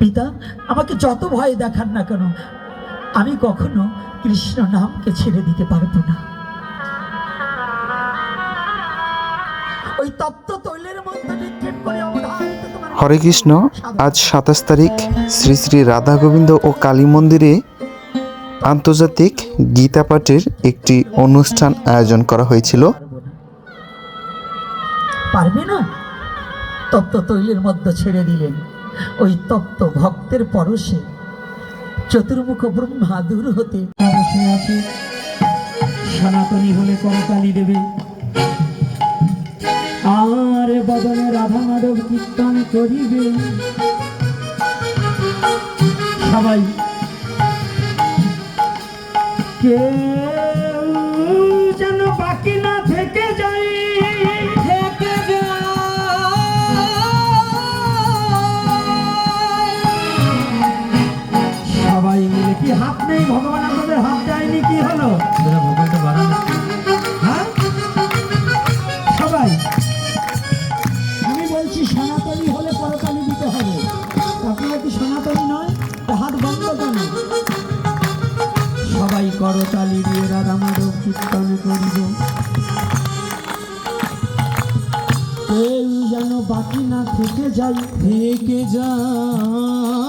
পিতা আমাকে যত ভয় দেখান না কেন আমি কখনো কৃষ্ণ নামকে ছেড়ে দিতে পারব না। ওই তত্ত্ব তৈলের মধ্যে নিক্ষেপ করে হরে কৃষ্ণ আজ সাতাশ তারিখ শ্রী শ্রী রাধা গোবিন্দ ও কালী মন্দিরে আন্তর্জাতিক গীতা পাঠের একটি অনুষ্ঠান আয়োজন করা হয়েছিল। পারবে না? তপ্ত তৈলের মধ্যে ছেড়ে দিলেন। ওই তপ্ত ভক্তের পরশে চতুর্মুখ ব্রহ্মা দূর হতে আছে। সনাতনী হলে করতালি দেবে। আর বদনে রাধা মাধব কীর্তন করিবে। সবাই। কেউ যেন বাকি না থেকে যাই নেই ভগবান আমাদের হাত দেয়নি কি হলো? হ্যাঁ? সবাই আমি বলছি সনাতনী হলে পরকালি দিতে হবে। আপনারা কি সনাতনী নয়? হাত বন্ধ কেন? সবাই করতালি দিয়ে রাধা মাধব কীর্তন করিব। কেউ যেন বাকি না থেকে যাই থেকে যায়।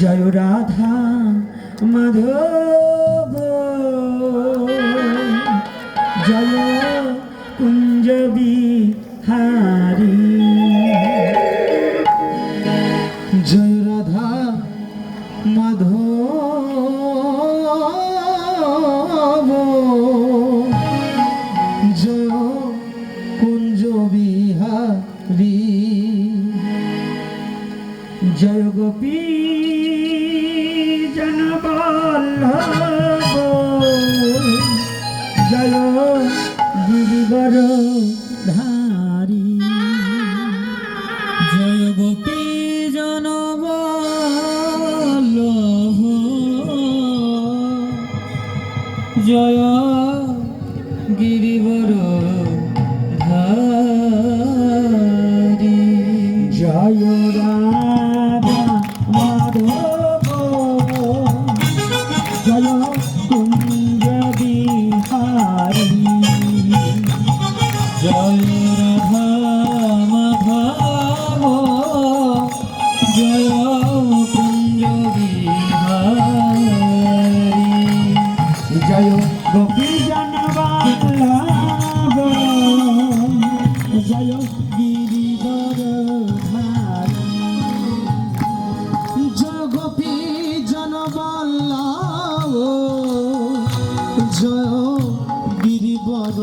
জয় রাধা মাধব। কুঞ্জ বিহারী জয় গোপী জনবল্লভ জয় গিরিধর ধারী জয় গোপী জয় গিরিবর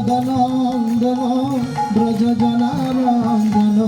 যশোদনন্দন ব্রজ জনরঞ্জন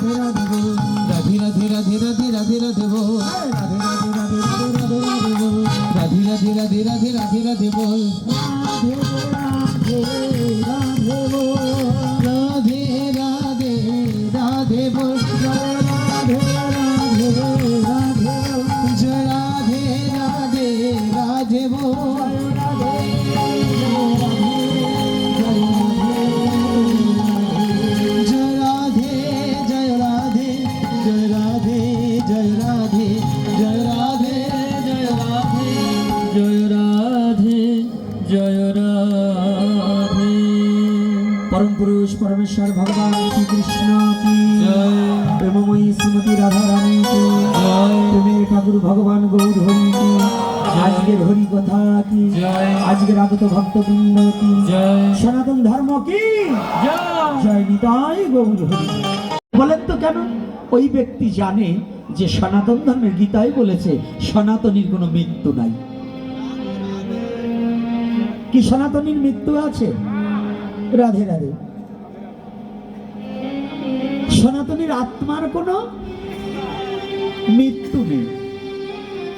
রাধে রাধে রাধে রাধে রাধে রাধে রাধে রাধে রাধে বল রাধে রাধে রাধে রাধে রাধে রাধে বল রাধে রাধে রাধে রাধে রাধে রাধে বল পরম পুরুষ পরমেশ্বর ভগবান শ্রীকৃষ্ণ কি? প্রেমময়ী শ্রীমতী রাধা রানী কি প্রেমের ঠাকুর ভগবান গৌর হরি কি? আজকের হরি কথা কি? আজকের আগত ভক্তবৃন্দ কি? সনাতন ধর্ম কি? জয়। জয় নিতাই গৌর হরি। বলেন তো কেন? ওই ব্যক্তি জানে যে সনাতন ধর্মের গীতায় বলেছে সনাতনীর কোনো মৃত্যু নাই। কি সনাতনীর মৃত্যু আছে? রাধে রাধে। সনাতনীর আত্মার কোনো মৃত্যু নেই।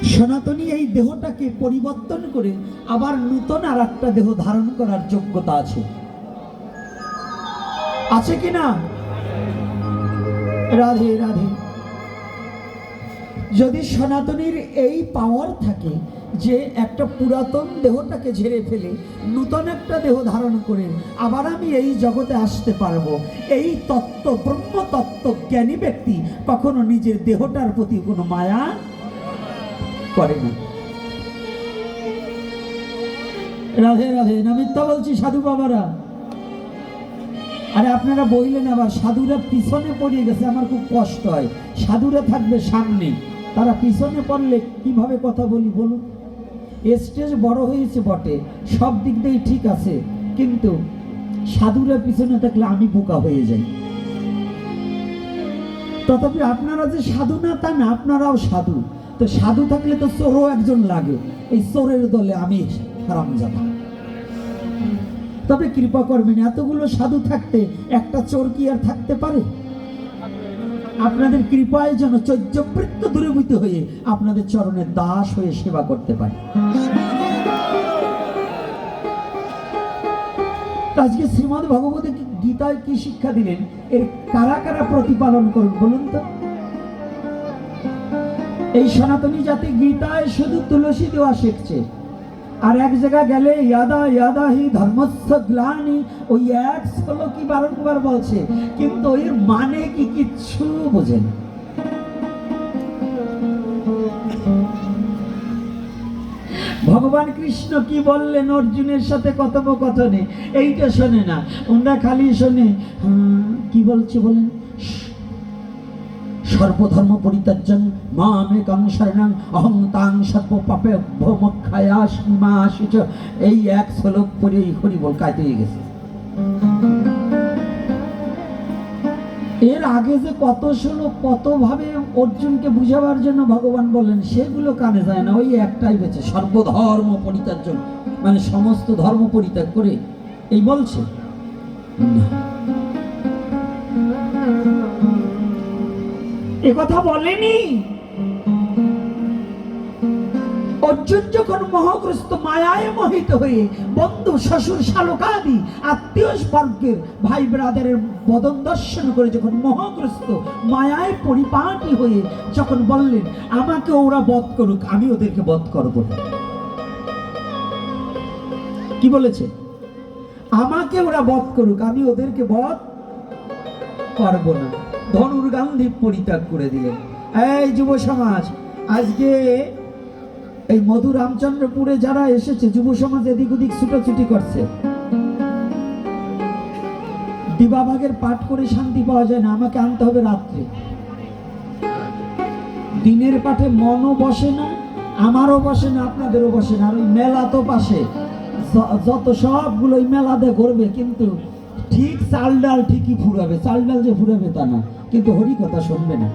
সনাতনী এই দেহটাকে পরিবর্তন করে আবার নূতন আর একটা দেহ ধারণ করার যোগ্যতা আছে। আছে কি না রাধে রাধে। যদি সনাতনীর এই পাওয়ার থাকে যে একটা পুরাতন দেহটাকে ঝেড়ে ফেলে, নূতন একটা দেহ ধারণ করে, আবার আমি এই জগতে আসতে পারব, এই তত্ত্ব ব্রহ্ম তত্ত্ব জ্ঞানী ব্যক্তি কখনো নিজের দেহটার প্রতি কোনো মায়া করে না। রাধে রাধে, না মিথ্যা বলছি সাধু বাবারা। আরে আপনারা বইলেন আবার, সাধুরা পিছনে পড়িয়ে গেছে, আমার খুব কষ্ট হয়। সাধুরা থাকবে সামনে। তারা পিছনে পড়লে কীভাবে কথা বলি বলুন? স্টেজ বড় হয়েছে বটে, সব দিক দিয়েই ঠিক আছে, কিন্তু সাধুরা পিছনে থাকলে আমি বোকা হয়ে যাই। তথাপি আপনারা যে সাধু না, তা না, আপনারাও সাধু। তো সাধু থাকলে তো চোরও একজন লাগে, এই চোরের দলে আমি হারাম যাব তবে কৃপা করবেন, এতগুলো সাধু থাকতে একটা চোর কি আর থাকতে পারে? আপনাদের কৃপায় যেন চৈর্যবৃত্ত দূরীভূত হয়ে আপনাদের চরণের দাস হয়ে সেবা করতে পারে। আজকে শ্রীমদ ভগবতী গীতায় কি শিক্ষা দিলেন? এর কারা কারা প্রতিপালন করুন বলুন তো। এই সনাতনী জাতি গীতায় শুধু তুলসী দেওয়া শিখছে। আর এক জায়গা গেলে ইয়াদা ইয়াদা হি ধর্মস্থ গ্লানি ওই এক শ্লোকই বারংবার বলছে কিন্তু এর মানে কি কিচ্ছু বোঝে না। ভগবান কৃষ্ণ কি বললেন অর্জুনের সাথে কথোপকথনে? এইটা শোনে না ওনারা খালি শোনে হুম, কি বলছে বলেন? সর্বধর্ম পরিত্যাজ্যং মামেকং শরণং অহং তাং সর্ব পাপে ভমক্ষায়াসিমাসিচ এই এক শ্লোক পরে এই হরি বল কায়তে হয়ে গেছে। এর আগে যে কত শ্লোক কতভাবে অর্জুনকে বুঝাবার জন্য ভগবান বলেন সেগুলো কানে যায় না। ওই একটাই বেছে সর্বধর্ম পরিত্যাজ্য মানে সমস্ত ধর্ম পরিত্যাগ করে এই বলছে না এ কথা বলেনি। অর্জুন যখন মহাগ্রস্ত মায়ায় মোহিত হয়ে বন্ধু, শ্বশুর, শালকাদি, আত্মীয় বর্গের ভাই ব্রাদারের বদন দর্শন করে যখন মহাগ্রস্ত মায়ায় পরিপাটি হয়ে যখন বললেন, আমাকে ওরা বধ করুক, আমি ওদেরকে বধ করব কি বলেছে? আমাকে ওরা বধ করুক, আমি ওদেরকে বধ করব না। ধনুর গান্ধী পরিত্যাগ করে দিলেন। এই যুব সমাজ, আজকে এই মধু রামচন্দ্রপুরে যারা এসেছে, যুব সমাজ এদিক ওদিক ছুটোছুটি করছে। দিবাভাগের পাঠ করে শান্তি পাওয়া যায় না, আমাকে আনতে হবে রাত্রে। দিনের পাঠে মনও বসে না, আমারও বসে না, আপনাদেরও বসে না, আর ওই মেলা তো পাশে। যত সবগুলো মেলাতে করবে কিন্তু ঠিক চাল ডাল ঠিকই ফুরাবে, চাল ডাল যে ফুরাবে তা না, কিন্তু হরি কথা শুনবে না।